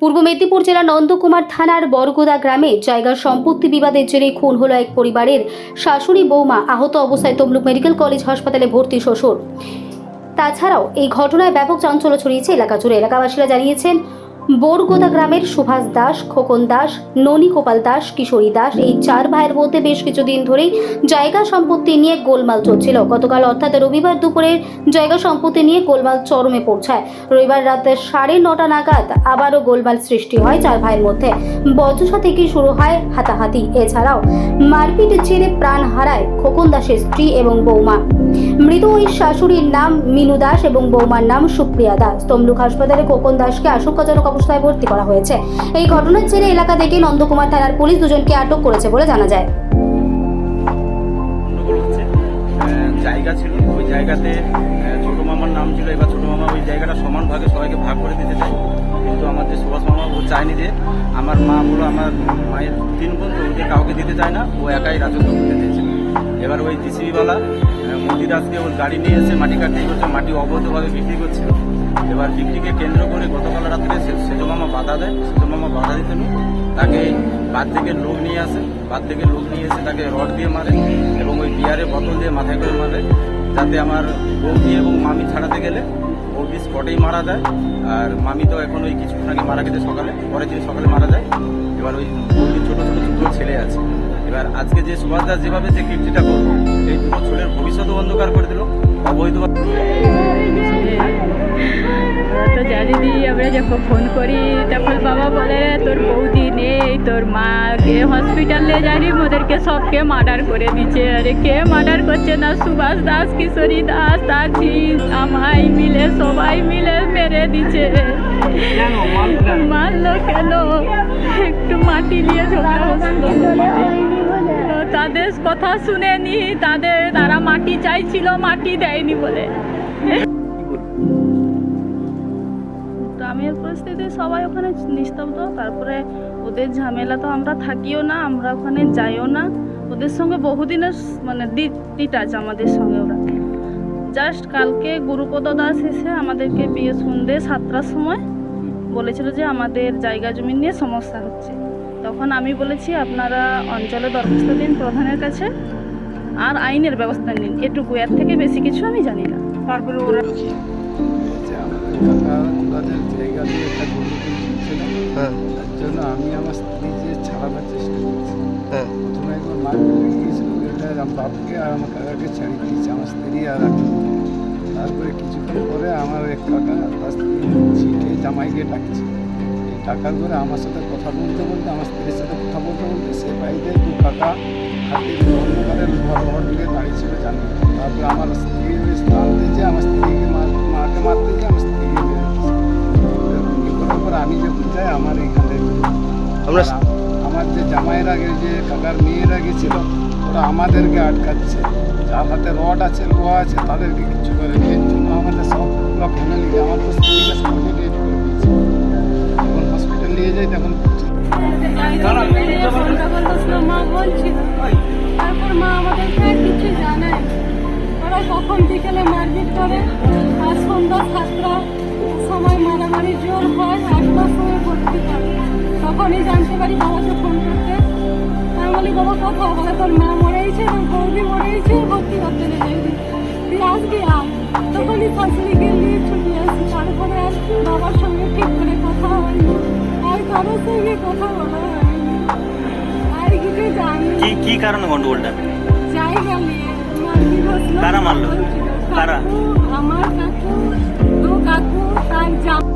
পূর্ব মেদিনীপুর জেলা নন্দকুমার থানার বরগোদা গ্রামে জায়গার সম্পত্তি বিবাদের জেরে খুন হলো এক পরিবারের শাশুড়ি বৌমা আহত অবস্থায় তমলুক মেডিকেল কলেজ হাসপাতালে ভর্তি শ্বশুর। তাছাড়াও এই ঘটনায় ব্যাপক চাঞ্চল্য ছড়িয়েছে এলাকা জুড়ে। এলাকাবাসীরা জানিয়েছেন বোরগোদা গ্রামের সুভাষ দাস, খোকন দাস, ননী গোপাল দাস, কিশোরী দাস এই চার ভাইয়ের মধ্যে বেশ কিছুদিন ধরেই জায়গা সম্পত্তি নিয়ে গোলমাল চলছিল। গতকাল অর্থাৎ রবিবার দুপুরে জায়গা সম্পত্তি নিয়ে গোলমাল চরমে পৌঁছায় রবিবার রাতে সাড়ে নটা নাগাদ আবারও গোলমাল সৃষ্টি হয় চার ভাইয়ের মধ্যে। বচসা থেকে শুরু হয় হাতাহাতি। এছাড়াও মারপিটের ছেড়ে প্রাণ হারায় খোকন দাসের স্ত্রী এবং বৌমা। মৃত ওই শাশুড়ির নাম মিনু দাস এবং বৌমার নাম সুপ্রিয়া দাস। তমলুক হাসপাতালে খোকন দাসকে আশঙ্কাজনক অবস্থায় ভর্তি করা হয়েছে। এই ঘটনার জেরে এলাকা থেকে নন্দকুমার থানার পুলিশ দুজনকে আটক করেছে বলে জানা যায়। জায়গা ছিল, ওই জায়গাতে ছোট মামার নাম ছিল, এবার ছোট মামা ওই জায়গাটা সমান ভাগে সবাইকে ভাগ করে দিতে চাই কিন্তু আমার যে সুভাষ মামা, ও চায়নি যে, আমার মা বলো আমার মায়ের তিন বোন, তো কাউকে দিতে চায় না, ও একাই রাজত্ব করতে চেয়েছে। এবার ওই জিসিবিওয়ালা মোদি দাসকে ওর গাড়ি নিয়ে এসে মাটি কাটতে করছে মাটি অবৈধভাবে বিক্রি করছিল। এবার বিক্রিকে কেন্দ্র করে গতকাল রাত্রে সে- মামা বাধা দেয় সেজো মামা বাধা দিতে নেই। তাকে বাদ থেকে লোক নিয়ে আসে, বাদ থেকে লোক নিয়ে এসে তাকে রড দিয়ে মারে এবং ওই বিয়ারে বোতল দিয়ে মাথায় করে মারে। যাতে আমার বৌদি এবং মামি ছাড়াতে গেলে বৌদি স্পটেই মারা যায়, আর মামি তো এখন ওই কিছুক্ষণ আগে মারা গেছে সকালে পরের দিন সকালে মারা যায়, এবার ওই বৌদির ছোটো ছোটো দুটো ছেলে আছে। এবার আজকে যে সুভাষ দাস যেভাবে যে কীর্তিটা করল, এই দুটো ছেলের ভবিষ্যৎ অন্ধকার করে দিল আমরা তো জানি নি আমরা যখন ফোন করি তখন বাবা বলে তোর বৌদি নেই তোর মা মাকে হসপিটালে জানি ওদেরকে সবকে মার্ডার করে দিচ্ছে। আরে কে মার্ডার করছে না? সুভাষ দাস কিশোরী দাস ঝি আমায় মিলে সবাই মিলে মেরে দিচ্ছে। মারলো? কেন? একটু মাটি নিয়ে ঝগড়া তাদের কথা শুনেনি তাদের তারা মাটি চাইছিল মাটি দেয়নি বলে। পরিস্থিতি সবাই ওখানে নিস্তব্ধ, তারপরে ওদের ঝামেলা তো আমরা থাকিও না, আমরা ওখানে যাইও না। ওদের সঙ্গে বহুদিনের মানে ডিটাচ আমাদের সঙ্গে ওরা। জাস্ট কালকে গুরুপদ দাস এসে আমাদেরকে বিয়ে সন্ধে সাতটার সময় বলেছিল যে আমাদের জায়গা জমি নিয়ে সমস্যা হচ্ছে। তখন আমি বলেছি, আপনারা অঞ্চলে দরখাস্ত দিন প্রধানের কাছে আর আইনের ব্যবস্থা নিন। এটুকু, এর থেকে বেশি কিছু আমি জানি না। তারপরে ওরা তাদের জায়গা দিয়ে একটা গরু কিনছিল হ্যাঁ। তার জন্য আমি আমার স্ত্রী যে ছাড়াবার চেষ্টা করছি। হ্যাঁ। প্রথমে একবার মার ফেলে গিয়েছিল এটা আমার বাপকে আর আমার কাকাকে ছাড়িয়ে দিয়েছে আমার স্ত্রী আর আমি। তারপরে কিছুক্ষণ পরে আমার এক কাকা তার জামাইকে ডাকছে। এই পরে আমার সাথে কথা বলতে বলতে আমার স্ত্রীর সাথে কথা বলতে বলতে সে বাড়িতে দু কাকা হাতে অন্ধকারের ঘর ঘর দিকে দাঁড়িয়ে ছিল জানি তারপরে আমার স্ত্রী ওই স্থান আমরা আমার যে জামাইয়ের আগে যে কাকার মেয়েরা গেছিল ওরা আমাদেরকে আটকাচ্ছে। যার হাতে রড আছে লোহা আছে তাদেরকে কিছু করে এর জন্য আমাদের সব পুরো ফ্যামিলিকে আমার করে দিয়েছে যখন হসপিটাল নিয়ে যাই তখন মা বলছিল তারপর মা আমাদেরকে কিছু জানায় ওরা কখন বিকেলে মারপিট করে? আর সন্ধ্যা সাতটা। সময় মারামারি জোর হয় আটটার সময় ভর্তি করে তখনই জানতে পারি বাবাকে ফোন করতে। আমি বলি বাবা কোথাও বলে তোর মা মরেইছে তোর বৌদি মরেইছে ভর্তি করতে নেই তুই আসবি আর তখনই শাশুড়ি গেলি ছুটি আসি তারপরে আসবি বাবার সঙ্গে ঠিক করে কথা হয়নি। আর কারোর সঙ্গে কথা বলা হয়নি। আর কিছু জানি কি কি কারণে গন্ডগোলটা? যাই গেলি কারা মারলো? কারা? আমার কাকু তো কাকু তার জামা